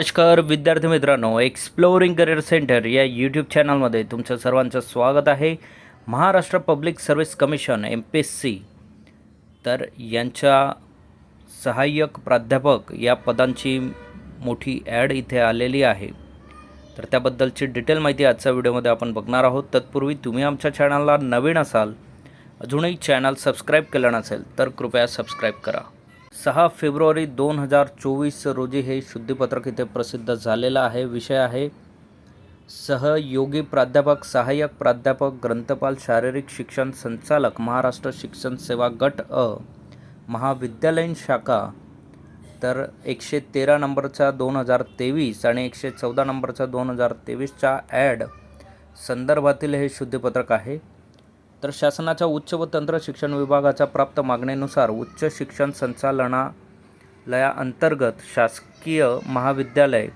नमस्कार विद्यार्थी मित्रांनो. एक्सप्लोरिंग करिअर सेंटर या यूट्यूब चॅनलमध्ये तुमचं सर्वांचं स्वागत आहे. Maharashtra public service commission M P S C तर यांच्या सहाय्यक प्राध्यापक या पदांची मोठी ॲड इथे आलेली आहे. तर त्याबद्दलची डिटेल माहिती आजच्या व्हिडिओमध्ये आपण बघणार आहोत. तत्पूर्वी तुम्ही आमच्या चॅनलला नवीन असाल अजूनही चॅनल सबस्क्राईब केलं नसेल तर कृपया सबस्क्राईब करा. सहा फेब्रुवारी दोन हजार चोवीस रोजी हे शुद्धीपत्रक इथे प्रसिद्ध झालेलं आहे. विषय आहे सहयोगी प्राध्यापक सहाय्यक प्राध्यापक ग्रंथपाल शारीरिक शिक्षण संचालक महाराष्ट्र शिक्षण सेवा गट अ महाविद्यालयीन शाखा. तर एकशे तेरा नंबरचा दोन हजार तेवीस आणि एकशे चौदा नंबरचा दोन हजार तेवीसच्या ॲड संदर्भातील हे शुद्धीपत्रक आहे. तर शासनाच्या उच्च व तंत्र शिक्षण विभागाच्या प्राप्त मागणीनुसार उच्च शिक्षण संचालनालयाअंतर्गत शासकीय महाविद्यालय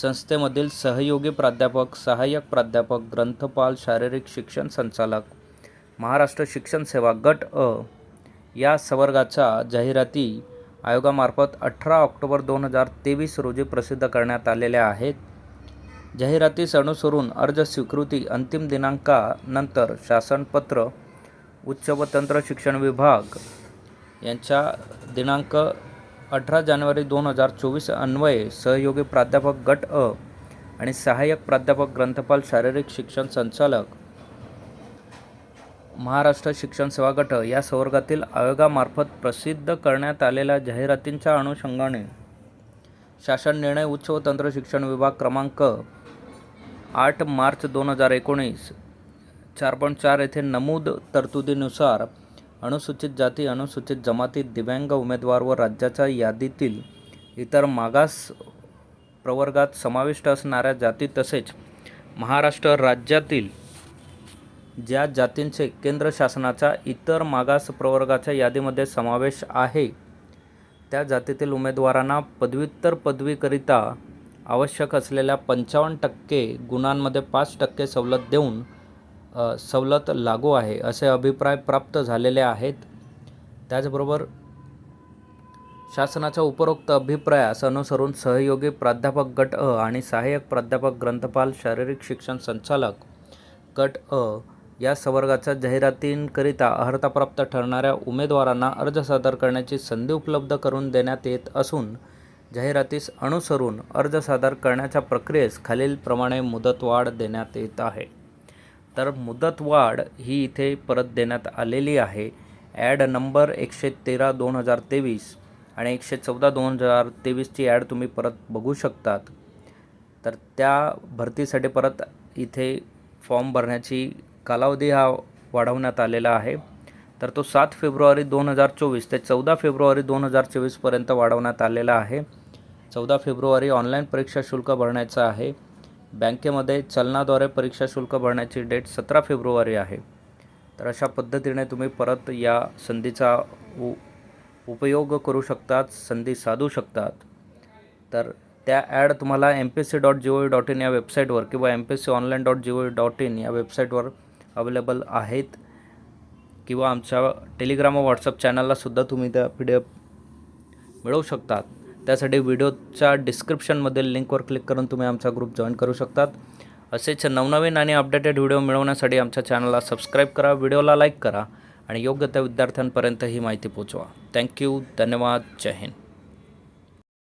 संस्थेमधील सहयोगी प्राध्यापक सहाय्यक प्राध्यापक ग्रंथपाल शारीरिक शिक्षण संचालक महाराष्ट्र शिक्षण सेवा गट अ या संवर्गाच्या जाहिराती आयोगामार्फत अठरा ऑक्टोबर दोन हजार तेवीस रोजी प्रसिद्ध करण्यात आलेल्या आहेत. जाहिरातीस अनुसरून अर्ज स्वीकृती अंतिम दिनांकानंतर शासनपत्र उच्च व तंत्र शिक्षण विभाग यांच्या दिनांक अठरा जानेवारी दोन हजार चोवीस अन्वये सहयोगी प्राध्यापक गट अ आणि सहाय्यक प्राध्यापक ग्रंथपाल शारीरिक शिक्षण संचालक महाराष्ट्र शिक्षण सेवा गट या संवर्गातील आयोगामार्फत प्रसिद्ध करण्यात आलेल्या जाहिरातींच्या अनुषंगाने शासन निर्णय उच्च व तंत्र शिक्षण विभाग क्रमांक आठ मार्च दोन हजार एकोणीस. चार पॉईंट चार येथे नमूद तरतुदीनुसार अनुसूचित जाती अनुसूचित जमाती दिव्यांग उमेदवार व राज्याच्या यादीतील इतर मागास प्रवर्गात समाविष्ट असणाऱ्या जाती तसेच महाराष्ट्र राज्यातील ज्या जातींचे केंद्र शासनाच्या इतर मागास प्रवर्गाच्या यादीमध्ये समावेश आहे त्या जातीतील उमेदवारांना पदव्युत्तर पदवीकरिता आवश्यक असलेल्या पंचावन्न टक्के गुणांमध्ये पाच टक्के सवलत देऊन सवलत लागू आहे असे अभिप्राय प्राप्त झालेले आहेत. त्याचबरोबर शासनाच्या उपरोक्त अभिप्रायास अनुसरून सहयोगी प्राध्यापक गट अ आणि सहाय्यक प्राध्यापक ग्रंथपाल शारीरिक शिक्षण संचालक गट अ या संवर्गाच्या जाहिरातींकरिता अर्हताप्राप्त ठरणाऱ्या उमेदवारांना अर्ज सादर करण्याची संधी उपलब्ध करून देण्यात येत असून जाहिरातीस अनुसरून अर्ज सादर करण्याच्या प्रक्रियेस खालीलप्रमाणे मुदतवाढ देण्यात येत आहे. तर मुदतवाढ ही इथे परत देण्यात आलेली आहे. ॲड नंबर एकशे तेरा दोन हजार तेवीस आणि एकशे चौदा दोन हजार तेवीसची ॲड तुम्ही परत बघू शकतात. तर त्या भरतीसाठी परत इथे फॉर्म भरण्याची कालावधी हा वाढवण्यात आलेला आहे. तर तो सात फेब्रुवारी दोन हजार चोवीस ते चौदा फेब्रुवारी दोन हजार चोवीसपर्यंत वाढवण्यात आलेला आहे. चौदा फेब्रुवारी ऑनलाईन परीक्षा शुल्क भरण्याचं आहे. बँकेमध्ये चलनाद्वारे परीक्षा शुल्क भरण्याची डेट सतरा फेब्रुवारी आहे. तर अशा पद्धतीने तुम्ही परत या संधीचा उ उपयोग करू शकतात संधी साधू शकतात. तर त्या ॲड तुम्हाला M P S C dot G O V dot in या वेबसाईटवर किंवा M P S C online dot G O V dot in या वेबसाईटवर अवेलेबल आहेत. किंवा आमच्या टेलिग्राम व व्हॉट्सअप चॅनललासुद्धा तुम्ही त्या पी डी एफ मिळवू शकतात. त्यासाठी व्हिडिओच्या डिस्क्रिप्शनमधील लिंकवर क्लिक करून तुम्ही आमचा ग्रुप जॉईन करू शकतात. असेच नवनवीन आणि अपडेटेड व्हिडिओ मिळवण्यासाठी आमच्या चॅनलला सबस्क्राईब करा व्हिडिओला लाईक करा आणि योग्य त्या विद्यार्थ्यांपर्यंत ही माहिती पोचवा. थँक्यू धन्यवाद जय हिंद.